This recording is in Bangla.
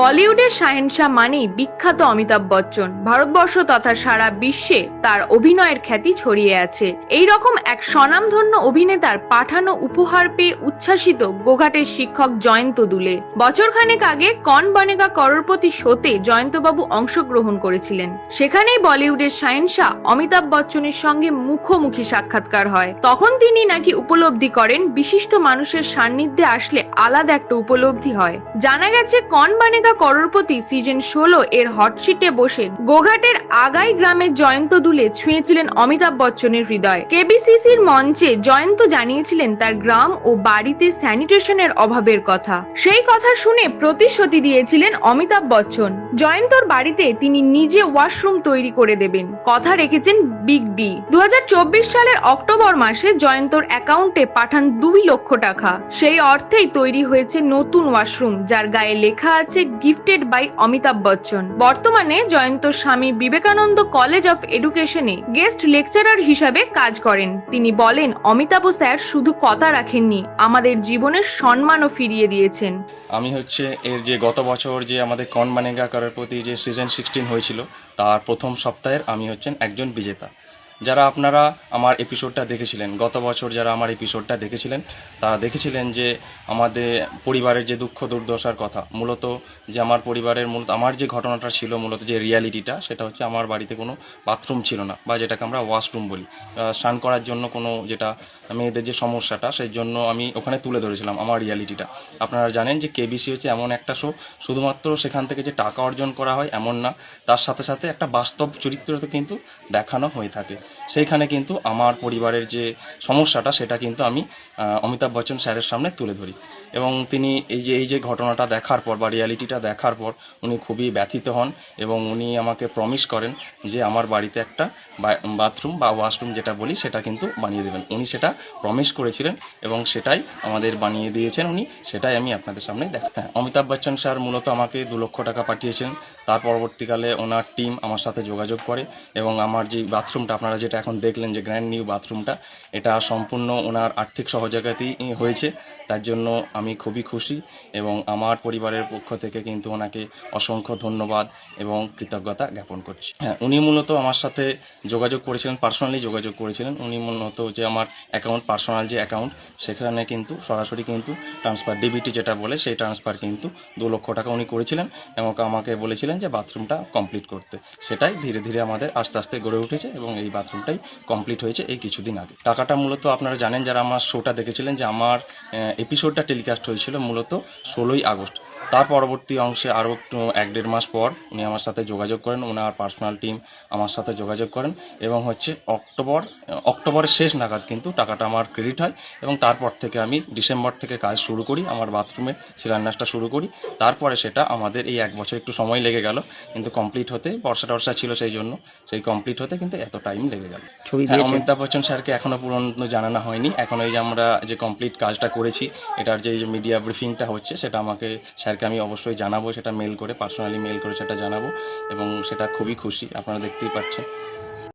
বলিউডের শাহেনশাহ মানেই বিখ্যাত অমিতাভ বচ্চন। ভারতবর্ষ তথা সারা বিশ্বে তার অভিনয়ের খ্যাতি ছড়িয়ে আছে। এই রকম এক স্বনামধন্য অভিনেতার পাঠানো উপহার পেয়ে উচ্ছ্বাসিত গোঘাটের শিক্ষক জয়ন্ত দুলে। বছরখানেক আগে কন বনেগা করোড়পতি শোতে জয়ন্তবাবু অংশগ্রহণ করেছিলেন। সেখানেই বলিউডের শাহেনশাহ অমিতাভ বচ্চনের সঙ্গে মুখোমুখি সাক্ষাৎকার হয়। তখন তিনি নাকি উপলব্ধি করেন, বিশিষ্ট মানুষের সান্নিধ্যে আসলে আলাদা একটা উপলব্ধি হয়। জানা গেছে, কন বানেগা করোড়পতি সিজন ষোলো এর হটশিটে বসে গোঘাটের আগাই গ্রামের জয়ন্ত দুলে ছুঁয়েছিলেন অমিতাভ বচ্চনের হৃদয়। কেবিসিসির মঞ্চে জয়ন্ত জানিয়েছিলেন তার গ্রাম ও বাড়িতে স্যানিটেশনের অভাবের কথা। সেই কথা শুনে প্রতিশ্রুতি দিয়েছিলেন অমিতাভ বচ্চন। জয়ন্তর বাড়িতে তিনি নিজে ওয়াশরুম তৈরি করে দেবেন। কথা রেখেছেন বিগ বি। দু হাজার চব্বিশ সালের অক্টোবর মাসে জয়ন্তর অ্যাকাউন্টে পাঠান দুই লক্ষ টাকা। সেই অর্থেই তৈরি হয়েছে নতুন ওয়াশরুম, যার গায়ে লেখা আছে গিফটেড বাই অমিতাভ বচ্চন বর্তমানে জয়ন্ত স্বামী বিবেকানন্দ কলেজ অফ এডুকেশনে গেস্ট লেকচারার হিসাবে কাজ করেন। তিনি বলেন, অমিতাভ স্যার শুধু কথা রাখেননি, আমাদের জীবনের সম্মানও ফিরিয়ে দিয়েছেন। আমি হচ্ছে এর যে গত বছর যে আমাদের কন মানেগা করার প্রতি যে সিজন সিক্সটিন হয়েছিল, তার প্রথম সপ্তাহের আমি হচ্ছেন একজন বিজেতা। যারা আপনারা আমার এপিসোডটা দেখেছিলেন, গত বছর যারা আমার এপিসোডটা দেখেছিলেন, তারা দেখেছিলেন যে আমাদের পরিবারের যে দুঃখ দুর্দশার কথা, মূলত যে আমার পরিবারের মূলত, আমার যে ঘটনাটা ছিল, মূলত যে রিয়ালিটিটা সেটা হচ্ছে আমার বাড়িতে কোনো বাথরুম ছিল না, বা যেটাকে আমরা ওয়াশরুম বলি। স্নান করার জন্য কোনো যেটা মেয়েদের যে সমস্যাটা, সেই জন্য আমি ওখানে তুলে ধরেছিলাম আমার রিয়ালিটিটা আপনারা জানেন যে কেবিসি হচ্ছে এমন একটা শো শুধুমাত্র সেখান থেকে যে টাকা অর্জন করা হয় এমন না, তার সাথে সাথে একটা বাস্তব চরিত্রতে কিন্তু দেখানো হয়ে থাকে। সেইখানে কিন্তু আমার পরিবারের যে সমস্যাটা, সেটা কিন্তু আমি অমিতাভ বচ্চন স্যারের সামনে তুলে ধরি। এবং তিনি এই যে এই যে ঘটনাটা দেখার পর বা রিয়ালিটিটা দেখার পর উনি খুবই ব্যথিত হন এবং উনি আমাকে প্রমিস করেন যে আমার বাড়িতে একটা বাথরুম বা ওয়াশরুম যেটা বলি, সেটা কিন্তু বানিয়ে দেবেন। উনি সেটা প্রমিস করেছিলেন এবং সেটাই আমাদের বানিয়ে দিয়েছেন উনি। সেটাই আমি আপনাদের সামনে দেখ হ্যাঁ অমিতাভ বচ্চন স্যার মূলত আমাকে দু লক্ষ টাকা পাঠিয়েছেন তার পরবর্তীকালে ওনার টিম আমার সাথে যোগাযোগ করে এবং আমার যে বাথরুমটা আপনারা যেটা এখন দেখলেন যে গ্র্যান্ড নিউ বাথরুমটা, এটা সম্পূর্ণ ওনার আর্থিক সহযোগিতাই হয়েছে। তার জন্য আমি খুবই খুশি এবং আমার পরিবারের পক্ষ থেকে কিন্তু ওনাকে অসংখ্য ধন্যবাদ এবং কৃতজ্ঞতা জ্ঞাপন করছি। হ্যাঁ উনি মূলত আমার সাথে যোগাযোগ করেছিলেন, পার্সোনালি যোগাযোগ করেছিলেন। উনি মূলত যে আমার অ্যাকাউন্ট, পার্সোনাল যে অ্যাকাউন্ট, সেখানে কিন্তু, সরাসরি কিন্তু ট্রান্সফার ডিবিটি যেটা বলে সেই ট্রান্সফার কিন্তু দু লক্ষ টাকা উনি করেছিলেন এবং আমাকে বলেছিলেন যে বাথরুমটা কমপ্লিট করতে। সেটাই ধীরে ধীরে আমাদের আস্তে আস্তে গড়ে উঠেছে এবং এই বাথরুমটাই কমপ্লিট হয়েছে এই কিছুদিন আগে। টাকাটা মূলত আপনারা জানেন, যারা আমার শোটা দেখেছিলেন, যে আমার এপিসোডটা টেলিকাস্ট হয়েছিল মূলত ষোলোই আগস্ট। তার পরবর্তী অংশে আরও একটু এক দেড় মাস পর উনি আমার সাথে যোগাযোগ করেন ওনার পার্সোনাল টিম আমার সাথে যোগাযোগ করেন এবং হচ্ছে অক্টোবর অক্টোবরের শেষ নাগাদ কিন্তু টাকাটা আমার ক্রেডিট হয় এবং তারপর থেকে আমি ডিসেম্বর থেকে কাজ শুরু করি আমার বাথরুমের শিলান্যাসটা শুরু করি। তারপরে সেটা আমাদের এই এক বছর একটু সময় লেগে গেল কিন্তু কমপ্লিট হতে বর্ষা টর্ষা ছিল সেই জন্য সেই কমপ্লিট হতে কিন্তু এত টাইম লেগে গেল। হ্যাঁ, অমিতাভ বচ্চন স্যারকে এখনও পুরনো জানানো হয়নি এখন এই যে আমরা যে কমপ্লিট কাজটা করেছি এটার যে মিডিয়া ব্রিফিংটা হচ্ছে সেটা আমাকে স্যারকে আমি অবশ্যই জানাব, সেটা মেল করে পার্সোনালি মেল করে সেটা জানাব এবং সেটা খুবই খুশি, আপনারা দেখতেই পাচ্ছেন।